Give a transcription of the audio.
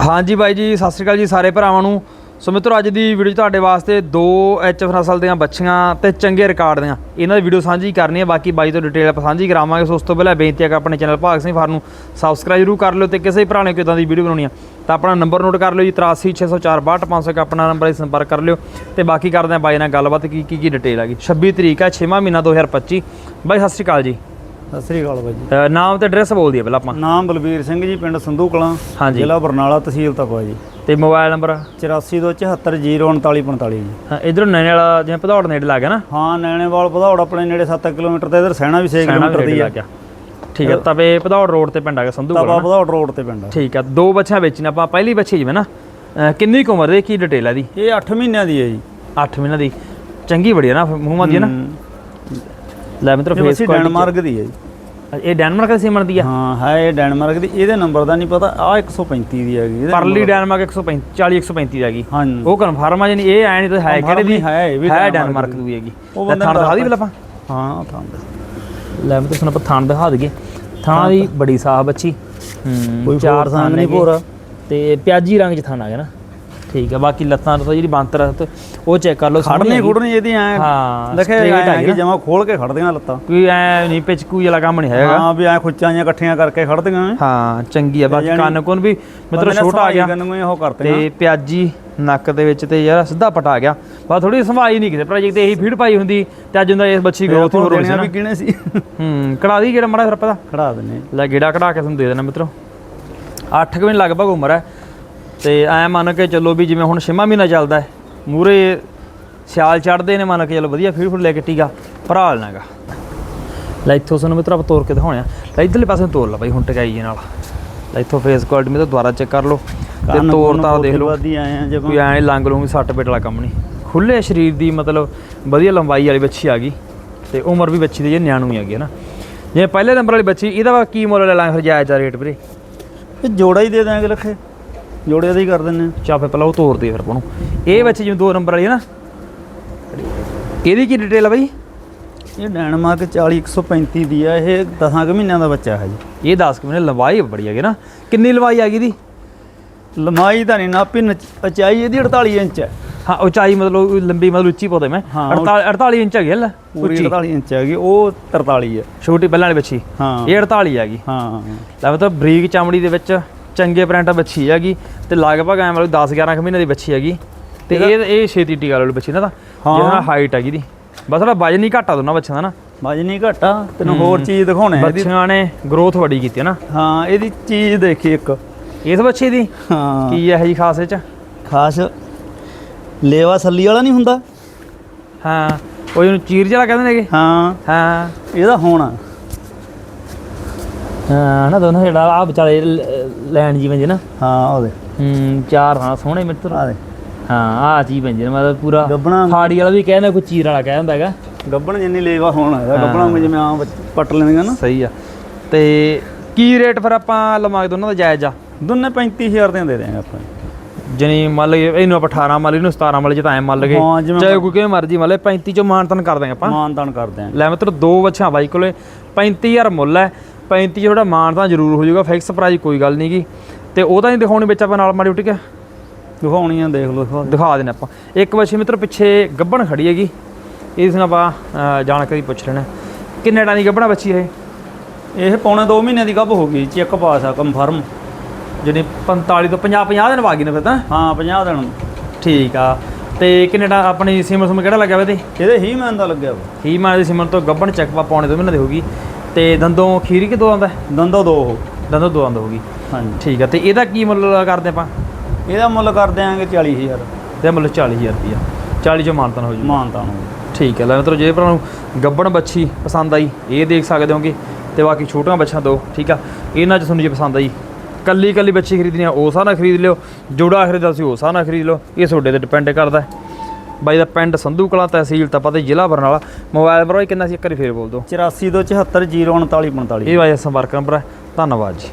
ਹਾਂਜੀ ਬਾਈ ਜੀ, ਸਤਿ ਸ਼੍ਰੀ ਅਕਾਲ ਜੀ ਸਾਰੇ ਭਰਾਵਾਂ ਨੂੰ। ਸੋ ਮਿੱਤਰੋ, ਅੱਜ ਦੀ ਵੀਡੀਓ 'ਚ ਤੁਹਾਡੇ ਵਾਸਤੇ ਦੋ ਐਚਐਫ ਨਸਲ ਦੀਆਂ ਬੱਚੀਆਂ ਤੇ ਚੰਗੇ ਰਿਕਾਰਡ ਦੀਆਂ। ਇਹਨਾਂ ਦੀ ਵੀਡੀਓ ਸਾਂਝੀ ਕਰਨੀ ਹੈ, ਬਾਕੀ ਬਾਈ ਤੋਂ ਡਿਟੇਲ ਆਪਾਂ ਸਾਂਝੀ ਕਰਾਵਾਂਗੇ। ਸੋ ਉਸ ਤੋਂ ਪਹਿਲਾਂ ਬੇਨਤੀ ਹੈ ਕਿ ਆਪਣੇ ਚੈਨਲ ਭਾਗ ਸਿੰਘ ਫਾਰ ਨੂੰ ਸਬਸਕ੍ਰਾਈਬ ਜ਼ਰੂਰ ਕਰ ਲਿਓ ਤੇ ਕਿਸੇ ਵੀ ਭਰਾ ਨੇ ਕਿਦਾਂ ਦੀ ਵੀਡੀਓ ਬਣਾਉਣੀ ਆ, ਤਾਂ ਆਪਣਾ ਨੰਬਰ ਨੋਟ ਕਰ ਲਿਓ ਜੀ 836045 ਆਪਣਾ ਨੰਬਰ ਹੈ ਸੰਪਰਕ ਕਰ ਲਿਓ। ਤੇ ਬਾਕੀ ਕਰਦੇ ਆ ਬਾਈ ਨਾਲ ਗੱਲਬਾਤ, ਕੀ ਕੀ ਕੀ ਡਿਟੇਲ ਹੈਗੀ 26 ਤਰੀਕ ਹੈ 6ਵਾਂ ਮਹੀਨਾ 2025 ਬਾਈ, ਸਤਿ ਸ਼੍ਰੀ ਅਕਾਲ ਜੀ। ਸਤਿ ਸ੍ਰੀ ਅਕਾਲ ਬਾਈ ਜੀ। ਨਾਮ ਤੇ ਐਡਰੈਸ ਬੋਲ ਦਈਏ ਪਹਿਲਾਂ ਆਪਾਂ। ਨਾਮ ਬਲਬੀਰ ਸਿੰਘ ਜੀ ਪਿੰਡ ਸੰਧੂ ਕਲਾਂ ਹਾਂਜੀ। ਜ਼ਿਲ੍ਹਾ ਬਰਨਾਲਾ ਤਹਿਸੀਲ ਤਪਾ ਜੀ। ਤੇ ਮੋਬਾਈਲ ਨੰਬਰ? 8427403945 ਜੀ। ਹਾਂ ਇਧਰੋਂ ਨੈਣੇ ਵਾਲਾ ਜਿਵੇਂ ਭਦੌੜ ਨੇੜੇ ਲੱਗ ਗਿਆ ਨਾ? ਹਾਂ ਨੈਣੇਵਾਲ ਭਦੌੜ ਆਪਣੇ ਨੇੜੇ 7 ਕਿਲੋਮੀਟਰ ਤੇ ਇਧਰ ਸੈਣਾ ਵੀ 6 ਸੈਣਾ ਕਿਲੋਮੀਟਰ ਦੀ ਆ। ਗਿਆ। ਠੀਕ ਹੈ ਤਵੇ ਭਦੌੜ ਰੋਡ ਤੇ ਪਿੰਡ ਹੈਗਾ ਸੰਧੂ ਤਪਾ ਕੋਲ ਭਦੌੜ ਰੋਡ ਤੇ ਪਿੰਡ ਆ। ਠੀਕ ਹੈ ਦੋ ਬੱਚਿਆਂ ਵੇਚੀਆਂ ਆਪਾਂ ਪਹਿਲੀ ਬੱਚੀ ਜਿਵੇਂ ਨਾ ਅਹ ਕਿੰਨੀ ਕੁ ਉਮਰ ਦੇ ਕੀ ਡਿਟੇਲ ਹੈ ਦੀ ਇਹ 8 ਮਹੀਨਿਆਂ ਦੀ ਹੈ ਜੀ। 8 ਮਹੀਨਾ ਦੀ। ਚੰਗੀ ਬੜੀ ਹੈ ਨਾ ਮੂੰਹ ਮਾਦੀ ਹੈ ਨਾ। ਲੈ ਮਿੱਤਰੋ ਫੇਸ ਕੁਆਲਿਟੀ ਡੈਨਮਾਰਕ ਦੀ ਹੈ ਜੀ। ਇਹ ਡੈਨਮਾਰਕ ਦੀ ਸੀਮਨ ਦੀ ਆ? ਹਾਂ ਹੈ ਇਹ ਡੈਨਮਾਰਕ ਦੀ ਇਹਦੇ ਨੰਬਰ ਦਾ ਨਹੀਂ ਪਤਾ ਆ 135 ਦੀ ਹੈਗੀ ਇਹਦੇ ਪਰਲੀ ਡੈਨਮਾਰਕ 135 40 135 ਦੀ ਹੈਗੀ। ਹਾਂ ਉਹ ਕਨਫਰਮ ਆ ਜਾਨੀ ਇਹ ਐ ਨਹੀਂ ਤਾਂ ਹੈ ਕਿਹੜੇ ਦੀ ਹੈ, ਇਹ ਵੀ ਹੈ ਡੈਨਮਾਰਕ ਦੀ। ਹੈਗੀ। ਉਹ ਬੰਦੇ ਦਿਖਾ ਦੀ। ਪਹਿਲਾਂ ਆਪਾਂ। ਹਾਂ ਦੱਸ। ਲੈ ਮੈਂ ਤੁਹਾਨੂੰ ਆਪਾਂ ਥਾਣ ਦਿਖਾ ਦਈਏ। ਥਾਣਾ ਦੀ ਬੜੀ ਸਾਫ਼ ਬੱਚੀ। ਹੂੰ ਚਾਰ ਥਾਣ ਨਹੀਂ। ਭੋਰਾ। ਤੇ ਪਿਆਜੀ ਰੰਗ ਚ ਥਾਣਾ ਹੈਗਾ ਨਾ। ਠੀਕ ਹੈ ਬਾਕੀ ਲੱਤਾਂ ਤੋਂ ਜਿਹੜੀ ਬੰਤਰ ਹੈ ਉਹ ਚੈੱਕ ਕਰ ਲਓ ਖੜਨੀ। ਖੁੜਨੀ ਇਹਦੀ ਐ ਹਾਂ, ਹੈਗੀ ਕਿ। ਜਮਾ ਖੋਲ ਕੇ ਖੜਦੀਆਂ ਲੱਤਾਂ। ਕੋਈ ਐ ਨਹੀਂ ਪਿਚਕੂ ਵਾਲਾ ਕੰਮ ਨਹੀਂ ਹੈਗਾ। ਹਾਂ ਵੀ ਐ ਖੁੱਚਾਂ ਜਿਹੀਆਂ ਇਕੱਠੀਆਂ ਕਰਕੇ ਖੜਦੀਆਂ ਹਾਂ ਚੰਗੀ ਆ ਬਾਕੀ ਕੰਨ ਕੋਨ ਵੀ ਮਤਲਬ ਛੋਟਾ ਆ ਗਿਆ ਤੇ ਪਿਆਜੀ ਨੱਕ ਦੇ ਵਿੱਚ ਤੇ ਯਾਰ ਸਿੱਧਾ ਪਟਾ ਗਿਆ। ਬਸ ਥੋੜੀ ਸੰਭਾਈ ਨਹੀਂ ਕਿਸੇ ਪ੍ਰੋਜੈਕਟ ਤੇ ਇਹੀ ਫੀਡ ਪਾਈ ਹੁੰਦੀ ਤੇ ਅੱਜ ਹੁੰਦਾ ਇਸ ਬੱਚੀ ਗਰੋਥ ਹੋਰ ਹੋਣੀ ਸੀ ਵੀ ਕਿਹਨੇ ਸੀ। ਹੂੰ ਕਢਾ ਦੀ ਜਿਹੜਾ ਮੜਾ ਫਿਰ ਪਤਾ? ਖੜਾ ਦਿੰਨੇ ਲੈ ਗੇੜਾ ਕਢਾ ਕੇ ਤੁਹਾਨੂੰ ਦੇ ਦੇਣਾ ਮਿੱਤਰੋ। 8 ਕੁ ਮਹੀਨੇ ਲਗਭਗ ਉਮਰ ਹੈ। ਤੇ ਐ ਮੰਨ ਕੇ ਚੱਲੋ ਵੀ ਜਿਵੇਂ ਹੁਣ ਛੇਵਾਂ ਮਹੀਨਾ ਚੱਲਦਾ ਹੈ ਮੂਰੇ ਸਿਆਲ ਚੜਦੇ ਨੇ ਮੰਨ ਕੇ ਚੱਲੋ ਵਧੀਆ ਫੀਡ ਫੁੱਡ ਲੈ ਕੇ ਟੀਗਾ ਭਰਾ ਲੈਣਾਗਾ ਲੈ ਇੱਥੋਂ ਸਾਨੂੰ ਮਿੱਤਰ ਤੋੜ ਕੇ ਦਿਖਾਉਣੇ ਆ। ਲੈ ਇਧਰਲੇ ਪਾਸੇ ਤੋੜ ਲਾ ਬਾਈ ਹੁਣ ਟਕਾਈ ਜੀ ਨਾਲ। ਲੈ ਇੱਥੋਂ ਫੇਸ ਕੁਆਲਿਟੀ ਮਿੱਤਰ ਦੁਬਾਰਾ ਚੈੱਕ ਕਰ ਲਓ। ਤੇ ਤਾਰ ਦੇਖ ਲਓ। ਵਾਦੀ ਆਏ ਆ ਜਦੋਂ। ਕੋਈ ਐ ਲੰਗ ਲੂੰਗ ਸੱਟ ਪੇਟ ਵਾਲਾ ਕੰਮ ਨਹੀਂ। ਖੁੱਲੇ ਸਰੀਰ ਦੀ ਮਤਲਬ ਵਧੀਆ ਲੰਬਾਈ ਵਾਲੀ ਬੱਚੀ ਆ ਗਈ। ਤੇ ਉਮਰ ਵੀ ਬੱਚੀ ਦੀ ਜੇ ਨਿਆਣੂ ਹੀ ਹੈਗੀ ਹੈ ਨਾ। ਜਿਵੇਂ ਪਹਿਲੇ ਨੰਬਰ ਵਾਲੀ ਬੱਚੀ ਇਹਦਾ ਕੀ ਮੁੱਲ ਲੈ ਲਾਂ ਫਿਰ ਜਾਇਜ਼ ਰੇਟ ਵੀਰੇ? ਇਹ ਜੋੜਾ ਹੀ ਦੇ ਦਾਂਗੇ ਲੱਖੇ। ਜੋੜੇ ਦਾ ਹੀ ਕਰ ਦਿੰਨੇ ਚਾ ਫਿਰ ਪਹਿਲਾਂ ਉਹ ਤੋਰਦੇ ਫਿਰ ਆਪਾਂ ਨੂੰ। ਇਹ ਬੱਚੀ ਜਿਵੇਂ ਦੋ ਨੰਬਰ ਵਾਲੀ ਹੈ ਨਾ। ਇਹਦੀ ਕੀ ਡਿਟੇਲ ਆ ਬਾਈ? ਇਹ ਡੈਨਮਾਰਕ 40 135 ਦੀ ਆ ਇਹ 10 ਕੁ ਮਹੀਨਿਆਂ ਦਾ ਬੱਚਾ ਹੈ ਜੀ। ਇਹ 10 ਕਿ ਮਹੀਨੇ ਲੰਬਾਈ ਬੜੀ ਹੈਗੀ ਨਾ। ਕਿੰਨੀ ਲੰਬਾਈ ਆ ਗਈ ਦੀ ਲੰਮਾਈ ਤਾਂ ਨਹੀਂ ਨਾਪੀ ਉਚਾਈ ਇਹਦੀ 48 ਇੰਚ ਹੈ। ਹਾਂ ਉਚਾਈ ਮਤਲਬ ਲੰਬੀ ਮਤਲਬ ਉੱਚੀ ਪੌਦੇ ਮੈਂ। ਹਾਂ, 48 48 ਇੰਚ ਹੈਗੀ ਲੈ ਪੂਰੀ ਉੱਚੀ। 48 ਇੰਚ ਹੈਗੀ ਉਹ 43 ਹੈ। ਛੋਟੀ ਪਹਿਲਾਂ ਵਾਲੀ ਬੱਚੀ ਹਾਂ। ਇਹ 48 ਹੈਗੀ। ਹਾਂ। ਲੈ ਮਤਲਬ ਬਰੀਕ ਚਮੜੀ ਦੇ ਵਿੱਚ ਚੰਗੇ ਪ੍ਰਿੰਟ ਬੱਚੀ ਹੈਗੀ। ਤੇ ਲਗਭਗ ਐ ਮਤਲਬ 10 11 ਕੁ ਮਹੀਨੇ ਦੀ ਬੱਚੀ ਹੈਗੀ। ਤੇ ਇਹ ਇਹ ਛੇਤੀ ਟੀਕਾ ਵਾਲੀ ਬੱਚੀ ਨਾ ਤਾਂ। ਹਾਂ। ਜਿਹਦੇ ਨਾਲ ਹਾਈਟ ਹੈਗੀ ਦੀ। ਬਸ ਥੋੜਾ ਵਜਨ ਹੀ ਘਟਾ ਦੋਨਾਂ ਬੱਚਿਆਂ ਦਾ ਨਾ। ਬਾਜ ਨਹੀਂ ਘਟਾ ਤੈਨੂੰ ਹੋਰ ਚੀਜ਼ ਦਿਖਾਉਣੇ ਬੱਚਿਆਂ ਨੇ ਗਰੋਥ ਵੱਡੀ ਕੀਤੀ ਹੈ ਨਾ। ਹਾਂ ਇਹਦੀ ਚੀਜ਼ ਦੇਖੀ ਇੱਕ। ਇਸ ਬੱਚੇ ਦੀ? ਹਾਂ। ਕੀ ਹੈ ਜੀ ਖਾਸ ਇਹ ਚ? ਖਾਸ ਲੇਵਾ ਸੱਲੀ ਵਾਲਾ ਨਹੀਂ ਹੁੰਦਾ? ਹਾਂ ਉਹ ਇਹਨੂੰ ਚੀਰ ਜਿਹੜਾ ਕਹਿੰਦੇ ਨੇਗੇ ਹਾਂ। ਹਾਂ। ਇਹਦਾ ਹੋਣਾ। ਹਾਂ ਨਾ ਦੋਨੋਂ ਜਿਹੜਾ ਆ ਵਿਚਾਲੇ ਲੈਣ ਜੇ ਨਾ। ਹਾਂ ਉਹਦੇ ਹੂੰ ਚਾਰ ਹਾਂ ਸੋਹਣੇ ਮਿੱਤਰ। ਆ ਦੇ। ਹਾਂ ਆ ਚੀਜ਼ ਬਣ ਜੇ ਮਤਲਬ ਪੂਰਾ ਗੱਬਣਾ ਫਾੜੀ ਵਾਲਾ ਵੀ ਕਹਿੰਦਾ ਕੋਈ ਚੀਰ ਵਾਲਾ ਕਹਿੰਦਾ ਹੈਗਾ। ਗੱਬਣ ਜਿੰਨੀ ਲੇਵਾ ਹੋਣਾ ਇਹਦਾ ਗੱਬਣਾ ਨੂੰ ਜਿਵੇਂ ਆਮ ਪੱਟ ਲੈਂਦੀਆਂ ਨਾ। ਸਹੀ ਆ। ਤੇ ਕੀ ਰੇਟ ਫਿਰ ਆਪਾਂ ਲਵਾਂਗੇ ਦੋਨਾਂ ਦਾ ਜਾਇਜ਼ ਆ? ਦੋਨੇ 35000 ਦੀਆਂ ਦੇ ਦੇਾਂਗੇ ਆਪਾਂ। ਜਣੀ ਮੰਨ ਲਈਏ ਇਹਨੂੰ ਆਪਾਂ 18 ਮੰਨ ਲਈ ਇਹਨੂੰ 17 ਮੰਨ ਲਈ ਤਾਂ ਐ ਮੰਨ ਜਿਵੇਂ ਚਾਹੇ ਕੋਈ ਕਿਵੇਂ ਮਰਜ਼ੀ ਮੰਨ ਲਏ 35 ਚੋਂ ਮਾਨਤਨ ਕਰ ਦਾਂਗੇ ਆਪਾਂ। ਮਾਨਦਾਨ ਕਰਦੇ ਆਂ ਲੈ ਮਿੱਤਰ ਦੋ ਬੱਚਾ ਬਾਈ ਕੋਲੇ 35000 ਮੁੱਲ ਹੈ। 35 ਜਿਹੜਾ ਮਾਨਤਨ ਜ਼ਰੂਰ ਹੋ ਜਾਊਗਾ ਫਿਕਸ ਪ੍ਰਾਈਸ ਕੋਈ ਗੱਲ ਨਹੀਂਗੀ ਤੇ ਉਹਦਾ ਨਹੀਂ ਦਿਖਾਉਣੀ ਵਿੱਚ ਆਪਾਂ ਨਾਲ ਮਾੜੀ ਠੀਕ ਹੈ ਦਿਖਾਉਣੀਆਂ ਦੇਖ ਲਓ ਦਿਖਾ ਦੇਣਾ ਆਪਾਂ। ਇੱਕ ਬੱਚੀ ਮਿੱਤਰ ਪਿੱਛੇ ਗੱਬਣ ਖੜੀ ਹੈਗੀ। ਇਸ ਨੂੰ ਆਪਾਂ ਜਾਣਕਾਰੀ ਪੁੱਛ ਲੈਣਾ ਕਿੰਨੇ ਟਾਂ ਦੀ ਗੱਬਣਾ ਬੱਚੀ ਇਹ? ਇਹ ਪੌਣੇ 2 ਮਹੀਨੇ ਦੀ ਗੱਭ ਹੋ ਗਈ ਚੈੱਕ ਪਾਸ ਆ ਕੰਫਰਮ ਜਿਹੜੀ 45 ਤੋਂ 50 50 ਦਿਨ ਬਾਗੀ ਨੇ ਫਿਰ ਤਾਂ? ਹਾਂ 50 ਦਿਨ। ਠੀਕ ਆ। ਤੇ ਕਿੰਨੇ ਟਾਂ ਆਪਣੀ ਸਿਮਰ ਸੁਮਰ ਕਿਹੜਾ ਲੱਗਿਆ ਵੇ ਤੇ ਇਹਦੇ ਹੀ ਮੈਨ ਦਾ ਲੱਗਿਆ ਵਾ। ਹੀ ਮਾਂ ਦੀ ਸਿਮਰ ਤੋਂ ਗੱਬਣ ਚੈੱਕ ਪਾ ਪਾਉਣੇ ਦੋ ਮਹੀਨੇ ਦੀ ਹੋਗੀ ਤੇ ਦੰਦੋਂ ਖੀਰੀ ਕਿ ਦੋ ਆਂਦਾ ਦੰਦੋ ਦੋ ਉਹ। ਦੰਦੋਂ ਦੋ ਆਂਦਾ ਹੋਗੀ ਹਾਂਜੀ। ਠੀਕ ਆ ਤੇ ਇਹਦਾ ਕੀ ਮੁੱਲ ਕਰਦੇ ਆਪਾਂ? ਇਹਦਾ ਮੁੱਲ ਕਰ ਦਿਆਂਗੇ 40000 ਤੇ ਮੁੱਲ 40000 ਰੁਪਿਆ 40 ਚੋਂ ਮਾਨਤਨ ਹੋ ਜੂ। ਮਾਨਤਾ ਨੂੰ ਠੀਕ ਹੈ ਲੈ ਮਿੱਤਰੋ ਜੇ ਭਰਾ ਨੂੰ ਗੱਬਣ ਬੱਚੀ ਪਸੰਦ ਆਈ ਇਹ ਦੇਖ ਸਕਦੇ ਹੋਗੇ। ਤੇ ਬਾਕੀ ਛੋਟੀਆਂ ਬੱਚੀਆਂ ਦੋ ਠੀਕ ਆ। ਇਹਨਾਂ ਚ ਤੁਹਾਨੂੰ ਜੇ ਪਸੰਦ ਆਈ ਕੱਲੀ ਕੱਲੀ ਬੱਚੀ ਖਰੀਦਣੀ ਆ ਉਹ ਨਾਲ ਖਰੀਦ ਲਿਓ। ਜੋੜਾ ਖਰੀਦਦਾ ਸੀ ਉਹ ਨਾਲ ਖਰੀਦ ਲਓ। ਇਹ ਤੁਹਾਡੇ ਤੇ ਡਿਪੈਂਡ ਕਰਦਾ। ਹੈ ਬਾਈ ਦਾ ਪਿੰਡ ਸੰਧੂ ਕਲਾਂ ਤਹਿਸੀਲ ਤਪਾ ਤੇ ਜ਼ਿਲ੍ਹਾ ਬਰਨਾਲਾ। ਮੋਬਾਈਲ ਨੰਬਰ ਬਾਈ ਕਿੰਨਾ ਸੀ? ਇੱਕ ਵਾਰੀ ਫੇਰ ਬੋਲ ਦਿਓ। 84 ਤੋਂ 74 039 45 ਇਹ ਵਾਜਾ ਸੰਪਰਕ ਨੰਬਰ ਹੈ। ਧੰਨਵਾਦ ਜੀ।